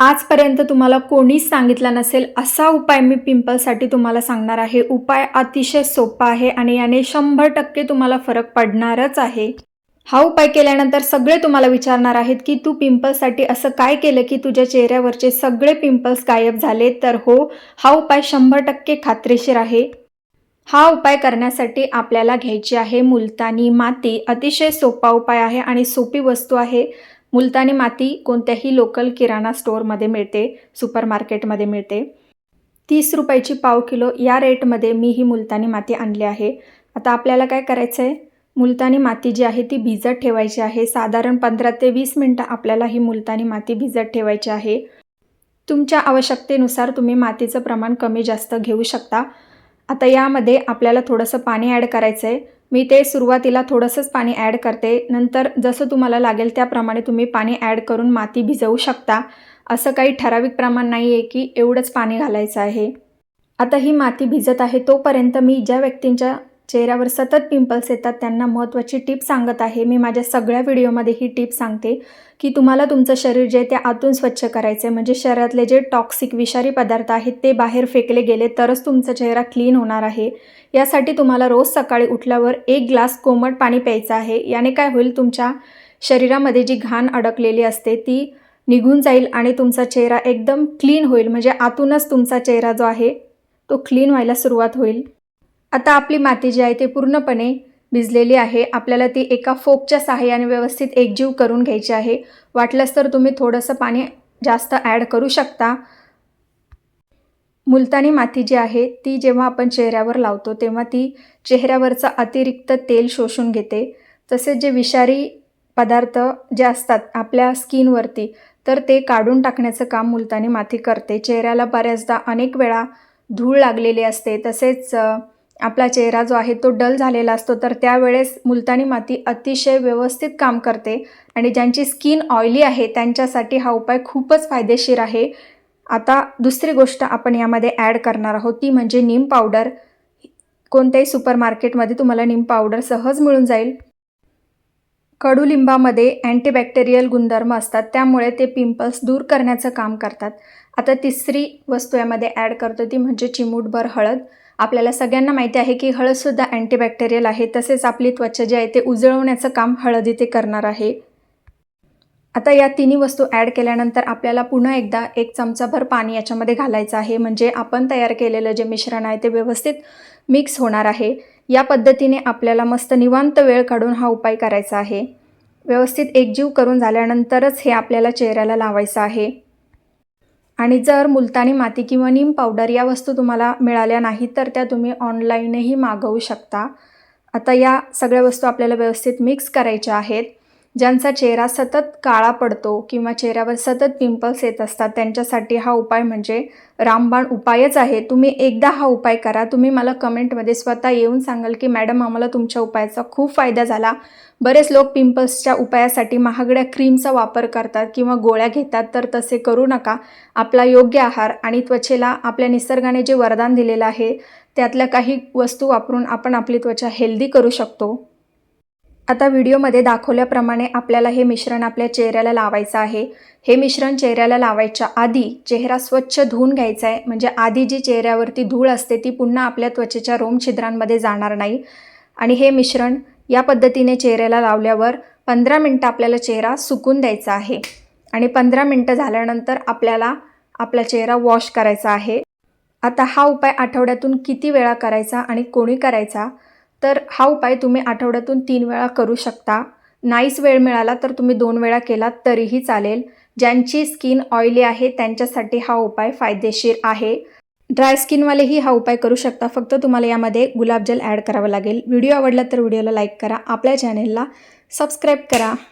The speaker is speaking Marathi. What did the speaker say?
आजपर्यंत तुम्हाला कोणीच सांगितला नसेल असा उपाय मी पिंपलसाठी तुम्हाला सांगणार आहे. उपाय अतिशय सोपा आहे आणि याने शंभर टक्के तुम्हाला फरक पडणारच आहे. हा उपाय केल्यानंतर सगळे तुम्हाला विचारणार आहेत की तू पिंपल्ससाठी असं काय केलं की तुझ्या चेहऱ्यावरचे सगळे पिंपल्स गायब झाले? तर हो हा उपाय शंभर टक्के खात्रीशीर आहे. हा उपाय करण्यासाठी आपल्याला घ्यायची आहे मुलतानी माती. अतिशय सोपा उपाय आहे आणि सोपी वस्तू आहे. मुलतानी माती कोणत्याही लोकल किराणा स्टोअरमध्ये मिळते सुपर मार्केटमध्ये मिळते. तीस रुपयाची पाव किलो या रेटमध्ये मी ही मुलतानी माती आणली आहे. आता आपल्याला काय करायचं आहे मुलतानी माती जी आहे ती भिजत ठेवायची आहे. साधारण पंधरा ते वीस मिनटं आपल्याला ही मुलतानी माती भिजत ठेवायची आहे. तुमच्या आवश्यकतेनुसार तुम्ही मातीचं प्रमाण कमी जास्त घेऊ शकता. आता यामध्ये आपल्याला थोडंसं पाणी ॲड करायचं आहे मी ते सुरुवातीला थोडंसंच पाणी ॲड करते. नंतर जसं तुम्हाला लागेल त्याप्रमाणे तुम्ही पाणी ॲड करून माती भिजवू शकता. असं काही ठराविक प्रमाण नाही आहे की एवढंच पाणी घालायचं आहे. आता ही माती भिजत आहे तोपर्यंत मी ज्या व्यक्तींच्या चेहऱ्यावर सतत पिंपल्स येतात त्यांना महत्त्वाची टिप सांगत आहे. मी माझ्या सगळ्या व्हिडिओमध्ये ही टिप सांगते की तुम्हाला तुमचं शरीर जे ते आतून स्वच्छ करायचं आहे म्हणजे शरीरातले जे टॉक्सिक विषारी पदार्थ आहेत ते बाहेर फेकले गेले तरच तुमचा चेहरा क्लीन होणार आहे. यासाठी तुम्हाला रोज सकाळी उठल्यावर एक ग्लास कोमट पाणी प्यायचं आहे. याने काय होईल? तुमच्या शरीरामध्ये जी घाण अडकलेली असते ती निघून जाईल आणि तुमचा चेहरा एकदम क्लीन होईल. म्हणजे आतूनच तुमचा चेहरा जो आहे तो क्लीन व्हायला सुरुवात होईल. आता आपली माती जी आहे ती पूर्णपणे भिजलेली आहे. आपल्याला ती एका फोकच्या सहाय्याने व्यवस्थित एकजीव करून घ्यायची आहे. वाटलंच तर तुम्ही थोडंसं पाणी जास्त ॲड करू शकता. मुलतानी माती जी आहे ती जेव्हा आपण चेहऱ्यावर लावतो तेव्हा ती चेहऱ्यावरचं अतिरिक्त तेल शोषून घेते. तसेच जे विषारी पदार्थ जे असतात आपल्या स्किनवरती तर ते काढून टाकण्याचं काम मुलतानी माती करते. चेहऱ्याला बऱ्याचदा अनेक वेळा धूळ लागलेली असते. तसेच आपला चेहरा जो आहे तो डल झालेला असतो. तर त्यावेळेस मुलतानी माती अतिशय व्यवस्थित काम करते आणि ज्यांची स्किन ऑइली आहे त्यांच्यासाठी हा उपाय खूपच फायदेशीर आहे. आता दुसरी गोष्ट आपण यामध्ये ॲड करणार आहोत ती म्हणजे नीम पावडर. कोणत्याही सुपर मार्केटमध्ये तुम्हाला नीम पावडर सहज मिळून जाईल. कडुलिंबामध्ये अँटीबॅक्टेरियल गुणधर्म असतात त्यामुळे ते पिंपल्स दूर करण्याचं काम करतात. आता तिसरी वस्तू यामध्ये ॲड करतो ती म्हणजे चिमूटभर हळद. आपल्याला सगळ्यांना माहिती आहे की हळदसुद्धा अँटीबॅक्टेरियल आहे. तसेच आपली त्वचा जी आहे ते उजळवण्याचं काम हळद इथे करणार आहे. आता या तिन्ही वस्तू ॲड केल्यानंतर आपल्याला पुन्हा एकदा एक चमचाभर पाणी याच्यामध्ये घालायचं आहे. म्हणजे आपण तयार केलेलं जे मिश्रण आहे ते व्यवस्थित मिक्स होणार आहे. या पद्धतीने आपल्याला मस्त निवांत वेळ काढून हा उपाय करायचा आहे. व्यवस्थित एकजीव करून झाल्यानंतरच हे आपल्याला चेहऱ्याला लावायचं आहे. आणि जर मुलतानी माती किंवा नीम पावडर या वस्तू तुम्हाला मिळाल्या नाहीत तर त्या तुम्ही ऑनलाईनही मागवू शकता. आता या सगळ्या वस्तू आपल्याला व्यवस्थित मिक्स करायच्या आहेत. ज्यांचा चेहरा सतत काळा पडतो किंवा चेहऱ्यावर सतत पिंपल्स येत असतात त्यांच्यासाठी हा उपाय म्हणजे रामबाण उपायच आहे. तुम्ही एकदा हा उपाय करा. तुम्ही मला कमेंटमध्ये स्वतः येऊन सांगाल की मॅडम आम्हाला तुमच्या उपायाचा खूप फायदा झाला. बरेच लोक पिंपल्सच्या उपायासाठी महागड्या क्रीमचा वापर करतात किंवा गोळ्या घेतात तर तसे करू नका. आपला योग्य आहार आणि त्वचेला आपल्या निसर्गाने जे वरदान दिलेलं आहे त्यातल्या काही वस्तू वापरून आपण आपली त्वचा हेल्दी करू शकतो. आता व्हिडिओमध्ये दाखवल्याप्रमाणे आपल्याला हे मिश्रण आपल्या चेहऱ्याला लावायचं आहे. हे मिश्रण चेहऱ्याला लावायच्या आधी चेहरा स्वच्छ धुवून घ्यायचा आहे. म्हणजे आधी जी चेहऱ्यावरती धूळ असते ती पुन्हा आपल्या त्वचेच्या रोम छिद्रांमध्ये जाणार नाही. आणि हे मिश्रण या पद्धतीने चेहऱ्याला लावल्यावर पंधरा मिनटं आपल्याला चेहरा सुकून द्यायचा आहे. आणि पंधरा मिनटं झाल्यानंतर आपल्याला आपला चेहरा वॉश करायचा आहे. आता हा उपाय आठवड्यातून किती वेळा करायचा आणि कोणी करायचा? तर हा उपाय तुम्ही आठवड्यातून तीन वेळा करू शकता. नाहीच वेळ मिळाला तर तुम्ही दोन वेळा केलात तरीही चालेल. ज्यांची स्किन ऑइली आहे त्यांच्यासाठी हा उपाय फायदेशीर आहे. ड्राय स्किनवालेही हा उपाय करू शकता. फक्त तुम्हाला यामध्ये गुलाबजल ॲड करावं लागेल. व्हिडिओ आवडला तर व्हिडिओला लाईक करा. आपल्या चॅनेलला सबस्क्राईब करा.